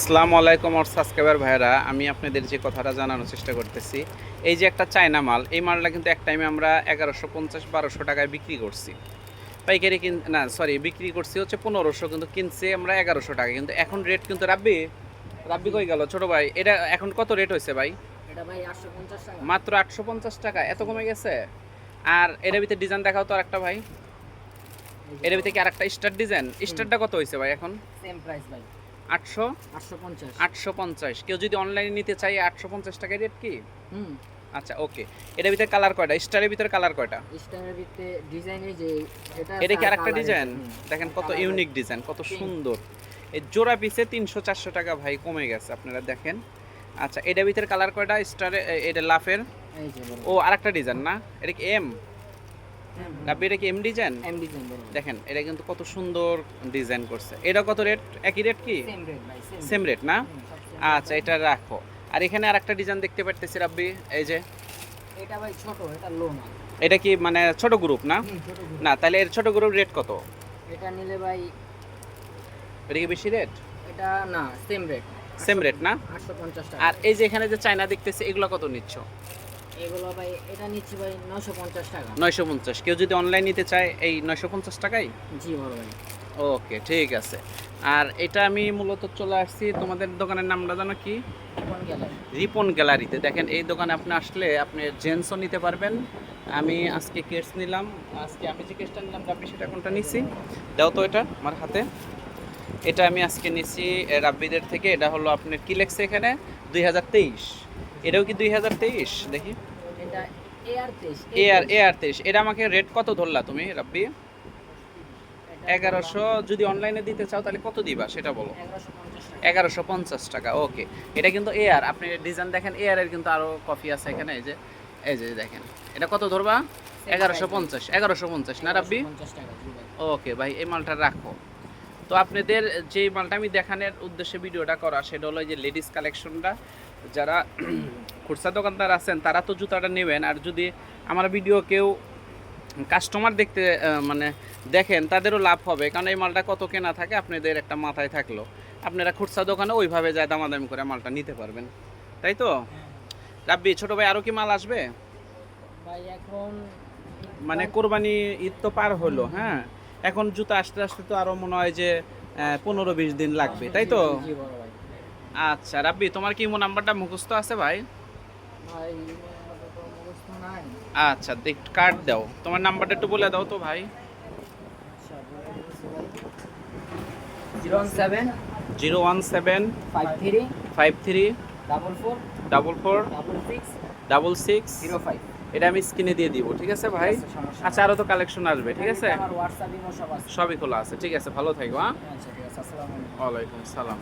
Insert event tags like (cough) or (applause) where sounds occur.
আসসালামু আলাইকুম আর সাবস্ক্রাইবার ভাইরা আমি আপনাদের যে কথাটা জানানোর চেষ্টা করতেছি এই যে একটা চায়না মাল এই মালটা কিন্তু এক টাইমে আমরা এগারোশো পঞ্চাশ বারোশো টাকায় বিক্রি করছি। পাইকারি কিন না সরি বিক্রি করছি হচ্ছে পনেরোশো কিন্তু কিনছি আমরা এগারোশো টাকা কিন্তু এখন রেট কিন্তু রাব্বি রাব্বি কই গেল? ছোট ভাই এটা এখন কত রেট হয়েছে ভাই? এটা ভাই আটশো পঞ্চাশ টাকা। মাত্র আটশো পঞ্চাশ টাকা এত কমে গেছে? আর এটার ভিতরে ডিজাইন দেখাও তো আর একটা ভাই এটার ভিতরে কি আর একটা স্টার ডিজাইন স্টারটা কত হয়েছে ভাই এখন? সেম প্রাইস ভাই। আটশো? আটশো পঞ্চাশ। আটশো পঞ্চাশ। কেউ যদি অনলাইনে নিতে চাই আটশো পঞ্চাশ টাকা রেট কি? হুম। আচ্ছা ওকে এটার ভিতরে কালার কয়টা? স্টারের ভিতরে কালার কয়টা? স্টারের ভিতরে ডিজাইনের যে এটা এটা কি আরেকটা ডিজাইন দেখেন কত ইউনিক ডিজাইন কত সুন্দর। এই জোড়া পিসে তিনশো চারশো টাকা ভাই কমে গেছে আপনারা দেখেন। আচ্ছা এটার ভিতরে কালার কয়টা? স্টারে এটা লাফের? ও আরেকটা ডিজাইন না? এটা কি এম লাফি এটা কি এম ডিজাইন এম ডিজাইন দেখেন এটা কিন্তু কত সুন্দর ডিজাইন করছে। এটা কত রেট একই রেট কি? সেম রেট না? আচ্ছা এটা রাখো। আর এখানে আরেকটা ডিজাইন দেখতে পারতেছি রাব্বি এই যে? এটা ভাই ছোট এটা লো না। এটা কি মানে ছোট গ্রুপ না। না তাহলে এর ছোট গ্রুপ রেট কত? এটা নিলে ভাই এটা কি বেশি রেট এটা না সেম রেট সেম রেট না? আটশো পঞ্চাশ টাকা। আর এই যে এখানে যে চায়না দেখতেছে এগুলো কত নিচ্ছ? এগুলো ভাই এটা নিচ্ছি ভাই নশো পঞ্চাশ টাকা। নয়শো পঞ্চাশ। কেউ যদি অনলাইন নিতে চায় এই নয়শো পঞ্চাশ টাকাই? জি বড় ভাই। ওকে ঠিক আছে। আর এটা আমি মূলত চলে আসছি তোমাদের দোকানের নামটা জানো কি? রিপন গ্যালারিতে। দেখেন এই দোকানে আপনি আসলে আপনি জেন্টসও নিতে পারবেন। আমি আজকে কেস নিলাম। আজকে আমি যে কেসটা নিলাম রাব্বি সেটা কোনটা নিছি দাও তো এটা আমার হাতে। এটা আমি আজকে নিছি রাব্বিদের থেকে। এটা হলো আপনার কি লেখছে এখানে দুই হাজার তেইশ। এটাও কি দুই হাজার তেইশ? দেখি। এটা এআর তেইশ এটা আমাকে রেট কত ধরলা তুমি রাব্বি? এগারোশো যদি অনলাইনে দিতে চাও তাহলে কত দিবা সেটা বলো? এগারোশো পঞ্চাশ টাকা। ওকে এটা কিন্তু এয়ার আপনি ডিজাইন দেখেন এয়ার এর কিন্তু আরও কফি আছে এখানে এই যে এই যে দেখেন। এটা কত ধরবা? এগারোশো পঞ্চাশ এগারোশো পঞ্চাশ না রাব্বি? ওকে ভাই এই মালটা রাখো। তো আপনাদের যে মালটা আমি দেখানোর উদ্দেশ্যে ভিডিওটা করা সেটা হলো যে লেডিস কালেকশনটা যারা (clears throat) খুচরা দোকানদার আছেন তারা তো জুতাটা নেবেন আর যদি আমার ভিডিও কেউ কাস্টমার দেখতে মানে দেখেন তাদেরও লাভ হবে কারণ এই মালটা কত কেনা থাকে আপনাদের একটা মাথায় থাকল। আপনারা খুচরা দোকানে ওইভাবে যায় দামাদামি করে মালটা নিতে পারবেন তাই তো? রাব্বি ছোট ভাই আরও কি মাল আসবে? ভাই এখন মানে কোরবানি ঈদ তো পার হলো হ্যাঁ? এখন জুতা আসতে আসতে তো আরও মনে হয় যে পনেরো বিশ দিন লাগবে তাই তো? আচ্ছা রাব্বি তোমার কি ইমো নাম্বারটা মুখস্থ আছে ভাই? আচ্ছা দেখ কার্ড দাও। তোমার নাম্বারটা একটু বলে দাও তো ভাই। আচ্ছা zero one seven zero one seven five three five three double four double four double six double six zero five. এটা আমি স্ক্রিনে দিয়ে দিব ঠিক আছে ভাই? আচ্ছা আরও তো কালেকশন আসবে ঠিক আছে? আমার হোয়াটসঅ্যাপ ইমো সব আছে। সবই খোলা আছে ঠিক আছে ভালো থাকব হ্যাঁ? আচ্ছা ওয়ালাইকুম সালাম